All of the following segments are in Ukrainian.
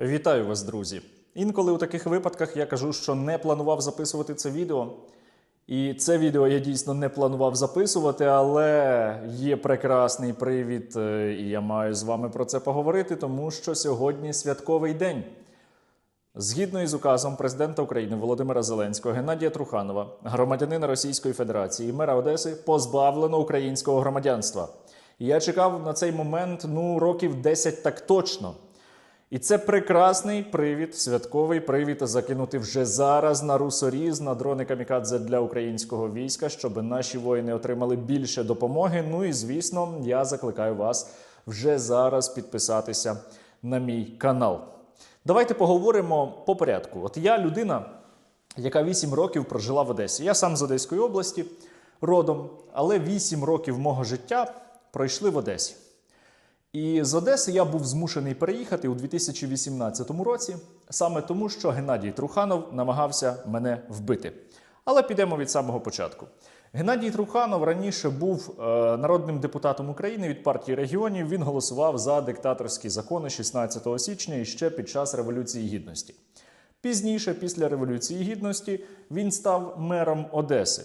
Вітаю вас, друзі! Інколи у таких випадках я кажу, що не планував записувати це відео. І це відео я дійсно не планував записувати, але є прекрасний привід, е, і я маю з вами про це поговорити, тому що сьогодні святковий день. Згідно із указом президента України Володимира Зеленського, Геннадія Труханова, громадянина Російської Федерації, мера Одеси, позбавлено українського громадянства. Я чекав на цей момент ну років 10 так точно. І це прекрасний привід, святковий привід закинути вже зараз на русоріз на дрони камікадзе для українського війська, щоб наші воїни отримали більше допомоги. Ну і звісно, я закликаю вас вже зараз підписатися на мій канал. Давайте поговоримо по порядку. От я людина, яка 8 років прожила в Одесі. Я сам з Одеської області родом, але 8 років мого життя пройшли в Одесі. І з Одеси я був змушений переїхати у 2018 році, саме тому, що Геннадій Труханов намагався мене вбити. Але підемо від самого початку. Геннадій Труханов раніше був е, народним депутатом України від партії регіонів. Він голосував за диктаторські закони 16 січня і ще під час Революції Гідності. Пізніше, після Революції Гідності, він став мером Одеси,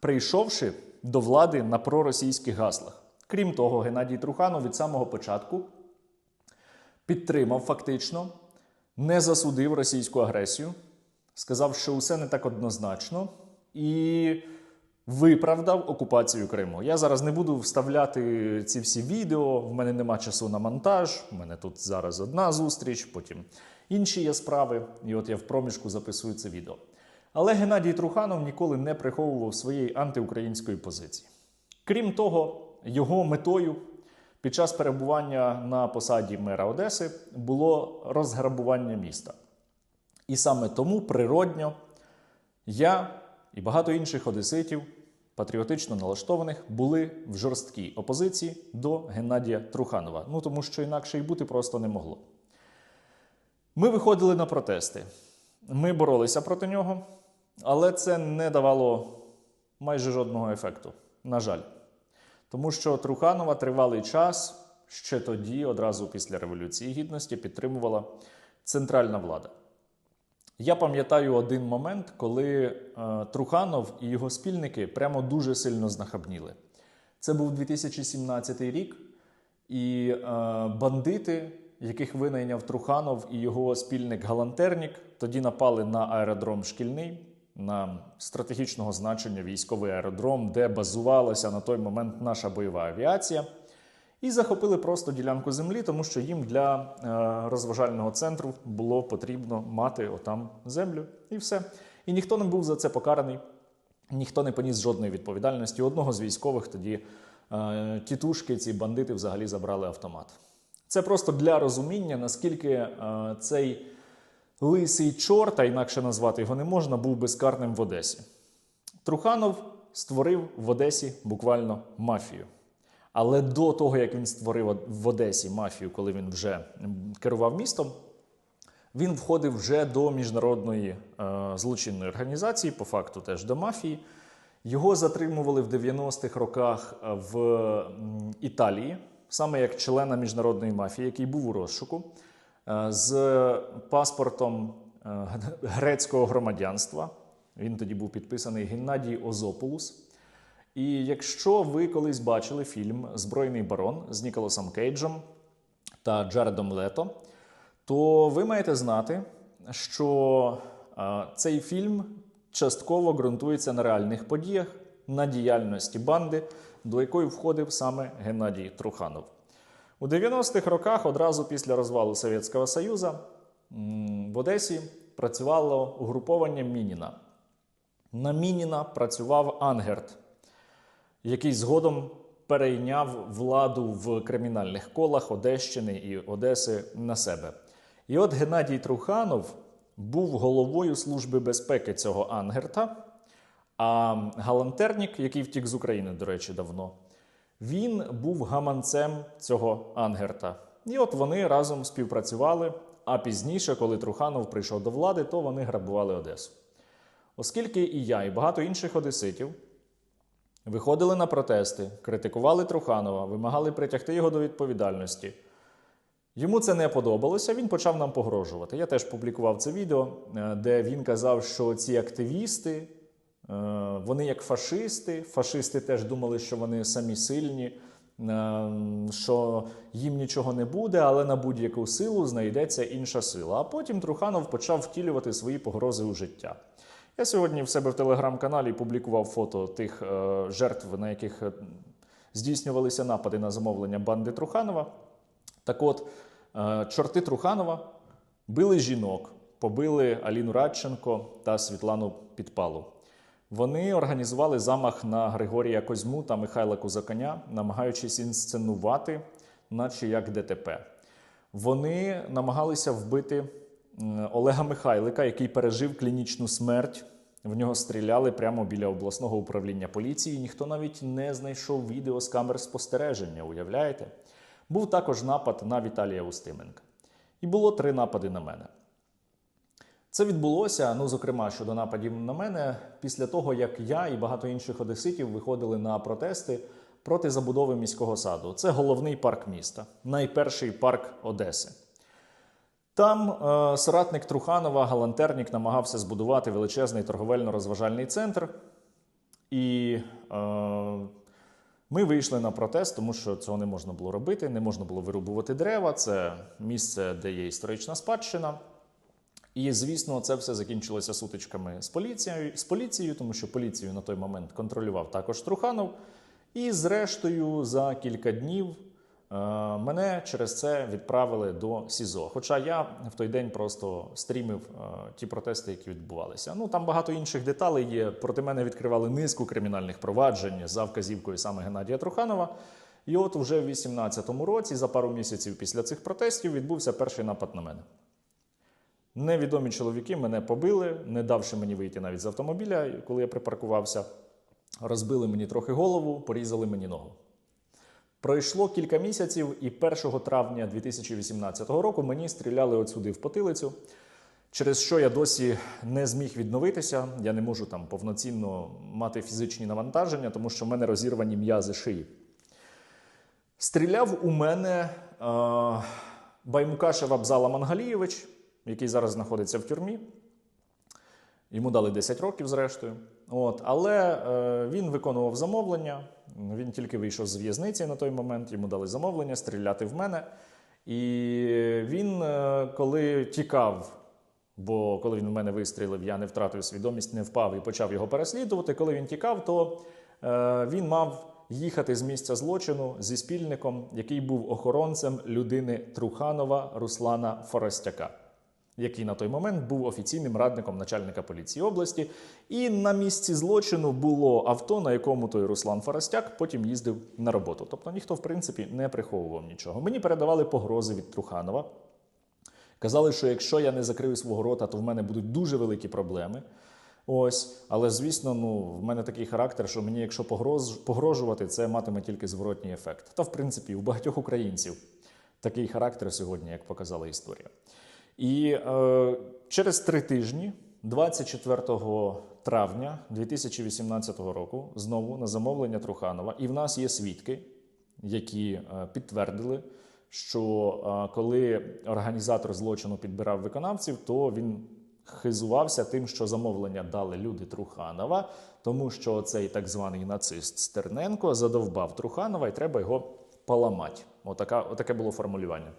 прийшовши до влади на проросійських гаслах. Крім того, Геннадій Труханов від самого початку підтримав фактично, не засудив російську агресію, сказав, що усе не так однозначно, і виправдав окупацію Криму. Я зараз не буду вставляти ці всі відео. В мене нема часу на монтаж. У мене тут зараз одна зустріч, потім інші є справи. І от я в проміжку записую це відео. Але Геннадій Труханов ніколи не приховував своєї антиукраїнської позиції. Крім того, його метою під час перебування на посаді мера Одеси було розграбування міста. І саме тому природньо я і багато інших одеситів, патріотично налаштованих, були в жорсткій опозиції до Геннадія Труханова. Ну тому що інакше й бути просто не могло. Ми виходили на протести, ми боролися проти нього, але це не давало майже жодного ефекту. На жаль. Тому що Труханова тривалий час ще тоді, одразу після Революції Гідності, підтримувала центральна влада. Я пам'ятаю один момент, коли е, Труханов і його спільники прямо дуже сильно знахабніли. Це був 2017 рік, і е, бандити, яких винайняв Труханов і його спільник Галантернік, тоді напали на аеродром шкільний на стратегічного значення військовий аеродром, де базувалася на той момент наша бойова авіація, і захопили просто ділянку землі, тому що їм для е, розважального центру було потрібно мати отам землю і все. І ніхто не був за це покараний, ніхто не поніс жодної відповідальності. Одного з військових тоді е, тітушки, ці бандити взагалі забрали автомат. Це просто для розуміння, наскільки е, цей лисий чорт, а інакше назвати його не можна, був безкарним в Одесі. Труханов створив в Одесі буквально мафію. Але до того, як він створив в Одесі мафію, коли він вже керував містом, він входив вже до міжнародної е, злочинної організації, по факту теж до мафії. Його затримували в 90-х роках в Італії, саме як члена міжнародної мафії, який був у розшуку. Е, з паспортом е, грецького громадянства. Він тоді був підписаний Геннадій Озополус. І якщо ви колись бачили фільм Збройний барон з Ніколасом Кейджем та Джаредом Лето, то ви маєте знати, що е, цей фільм частково ґрунтується на реальних подіях, на діяльності банди, до якої входив саме Геннадій Труханов. У 90-х роках, одразу після розвалу Совєтського Союзу, в Одесі працювало угруповання Мініна. На Мініна працював Ангерт, який згодом перейняв владу в кримінальних колах Одещини і Одеси на себе. І от Геннадій Труханов був головою Служби безпеки цього Ангерта, а Галантернік, який втік з України, до речі, давно. Він був гаманцем цього Ангерта. І от вони разом співпрацювали. А пізніше, коли Труханов прийшов до влади, то вони грабували Одесу. Оскільки і я, і багато інших одеситів виходили на протести, критикували Труханова, вимагали притягти його до відповідальності. Йому це не подобалося, він почав нам погрожувати. Я теж публікував це відео, е, де він казав, що ці активісти, вони як фашисти. Фашисти теж думали, що вони самі сильні, е, що їм нічого не буде, але на будь-яку силу знайдеться інша сила. А потім Труханов почав втілювати свої погрози у життя. Я сьогодні в себе в телеграм-каналі публікував фото тих е, жертв, на яких е, здійснювалися напади на замовлення банди Труханова. Так от, е, чорти Труханова били жінок, побили Аліну Радченко та Світлану Підпалу. Вони організували замах на Григорія Козьму та Михайла Кузаконя, намагаючись інсценувати, наче як ДТП. Вони намагалися вбити Олега Михайлика, який пережив клінічну смерть. В нього стріляли прямо біля обласного управління поліції. Ніхто навіть не знайшов відео з камер спостереження. Уявляєте? Був також напад на Віталія Устименка. І було три напади на мене. Це відбулося, ну, зокрема, щодо нападів на мене, після того, як я і багато інших одеситів виходили на протести проти забудови міського саду. Це головний парк міста, найперший парк Одеси. Там е, соратник Труханова, галантернік, намагався збудувати величезний торговельно-розважальний центр. І е, ми вийшли на протест, тому що цього не можна було робити, не можна було вирубувати дерева. Це місце, де є історична спадщина. І, звісно, це все закінчилося сутичками з поліцією, з поліцією, тому що поліцію на той момент контролював також Труханов. І, зрештою, за кілька днів е, мене через це відправили до СІЗО. Хоча я в той день просто стрімив е, ті протести, які відбувалися. Ну там багато інших деталей є. Проти мене відкривали низку кримінальних проваджень за вказівкою саме Геннадія Труханова. І от уже в 18-му році, за пару місяців після цих протестів, відбувся перший напад на мене. Невідомі чоловіки мене побили, не давши мені вийти навіть з автомобіля, коли я припаркувався. Розбили мені трохи голову, порізали мені ногу. Пройшло кілька місяців, і 1 травня 2018 року мені стріляли отсюди в потилицю, через що я досі не зміг відновитися. Я не можу там повноцінно мати фізичні навантаження, тому що в мене розірвані м'язи шиї. Стріляв у мене е, Баймукашев Абзала Мангалійович, який зараз знаходиться в тюрмі. Йому дали 10 років, зрештою. От, але е, він виконував замовлення. Він тільки вийшов з в'язниці на той момент. Йому дали замовлення стріляти в мене. І він, е, коли тікав, бо коли він в мене вистрілив, я не втратив свідомість, не впав і почав його переслідувати. Коли він тікав, то е, він мав їхати з місця злочину зі спільником, який був охоронцем людини Труханова Руслана Форостяка який на той момент був офіційним радником начальника поліції області. І на місці злочину було авто, на якому той Руслан Форостяк потім їздив на роботу. Тобто ніхто, в принципі, не приховував нічого. Мені передавали погрози від Труханова. Казали, що якщо я не закрию свого рота, то в мене будуть дуже великі проблеми. Ось, але звісно, ну в мене такий характер, що мені, якщо погроз, погрожувати, це матиме тільки зворотній ефект. Та в принципі, у багатьох українців такий характер сьогодні, як показала історія. І е, через три тижні, 24 травня 2018 року, знову на замовлення Труханова, і в нас є свідки, які е, підтвердили, що е, коли організатор злочину підбирав виконавців, то він хизувався тим, що замовлення дали люди Труханова, тому що цей так званий нацист Стерненко задовбав Труханова, і треба його поламати. Отака, отаке було формулювання.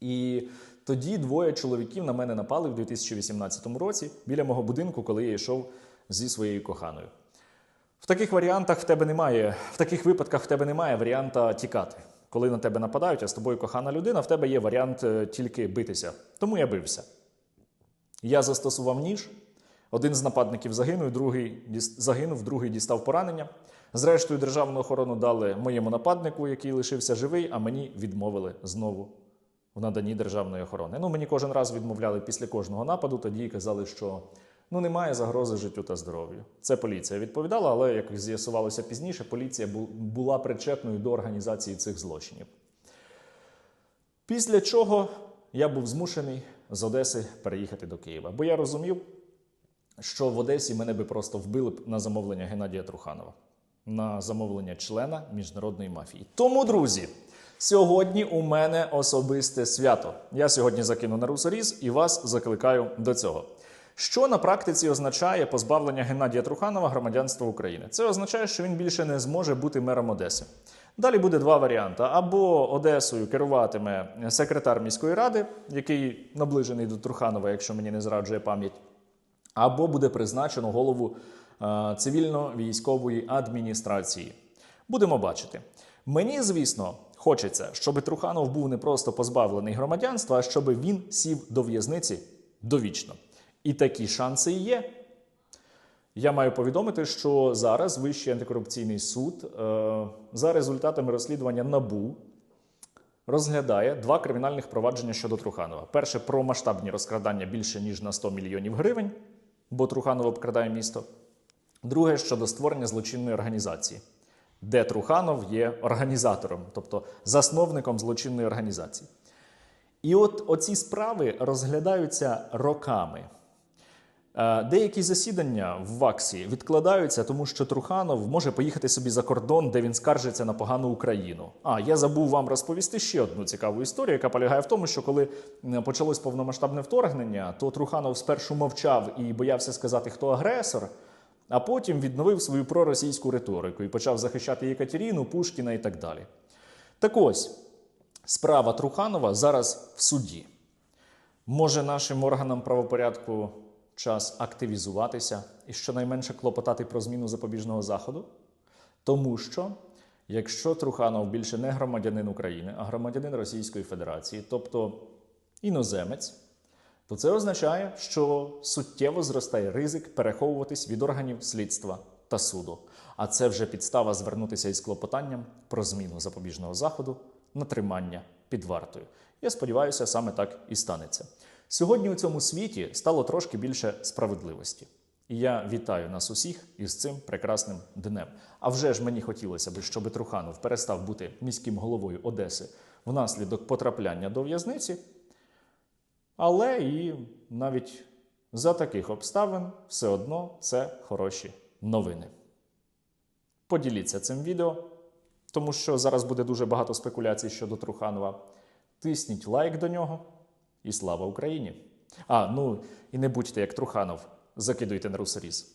І тоді двоє чоловіків на мене напали в 2018 році біля мого будинку, коли я йшов зі своєю коханою. В таких варіантах в тебе немає, в таких випадках в тебе немає варіанта тікати. Коли на тебе нападають, а з тобою кохана людина, в тебе є варіант е, тільки битися. Тому я бився. Я застосував ніж. Один з нападників загинув, другий загинув, другий дістав поранення. Зрештою, державну охорону дали моєму нападнику, який лишився живий, а мені відмовили знову в наданні державної охорони. Ну, мені кожен раз відмовляли після кожного нападу, тоді казали, що ну немає загрози життю та здоров'ю. Це поліція відповідала, але як з'ясувалося пізніше, поліція була причетною до організації цих злочинів. Після чого я був змушений з Одеси переїхати до Києва, бо я розумів, що в Одесі мене би просто вбили б на замовлення Геннадія Труханова, на замовлення члена міжнародної мафії. Тому, друзі, Сьогодні у мене особисте свято. Я сьогодні закину на русоріз і вас закликаю до цього. Що на практиці означає позбавлення Геннадія Труханова громадянства України? Це означає, що він більше не зможе бути мером Одеси. Далі буде два варіанти: або Одесою керуватиме секретар міської ради, який наближений до Труханова, якщо мені не зраджує пам'ять, або буде призначено голову е, цивільно-військової адміністрації. Будемо бачити. Мені, звісно, хочеться, щоб Труханов був не просто позбавлений громадянства, а щоб він сів до в'язниці довічно. І такі шанси є. Я маю повідомити, що зараз Вищий антикорупційний суд е, за результатами розслідування НАБУ розглядає два кримінальних провадження щодо Труханова. Перше про масштабні розкрадання більше ніж на 100 мільйонів гривень, бо Труханов обкрадає місто. Друге щодо створення злочинної організації, де Труханов є організатором, тобто засновником злочинної організації. І от оці справи розглядаються роками. Е, Деякі засідання в ВАКСі відкладаються, тому що Труханов може поїхати собі за кордон, де він скаржиться на погану Україну. А я забув вам розповісти ще одну цікаву історію, яка полягає в тому, що коли е, почалось повномасштабне вторгнення, то Труханов спершу мовчав і боявся сказати, хто агресор, а потім відновив свою проросійську риторику і почав захищати Єкатеріну, Пушкіна і так далі. Так ось справа Труханова зараз в суді. Може нашим органам правопорядку час активізуватися і щонайменше клопотати про зміну запобіжного заходу? Тому що якщо Труханов більше не громадянин України, а громадянин Російської Федерації, тобто іноземець, то це означає, що суттєво зростає ризик переховуватись від органів слідства та суду. А це вже підстава звернутися із клопотанням про зміну запобіжного заходу на тримання під вартою. Я сподіваюся, саме так і станеться. Сьогодні у цьому світі стало трошки більше справедливості. І я вітаю нас усіх із цим прекрасним днем. А вже ж мені хотілося б, щоб Труханов перестав бути міським головою Одеси внаслідок потрапляння до в'язниці. Але і навіть за таких обставин все одно це хороші новини. Поділіться цим відео, тому що зараз буде дуже багато спекуляцій щодо Труханова. Тисніть лайк до нього і слава Україні! А, ну і не будьте як Труханов, закидуйте на русоріз.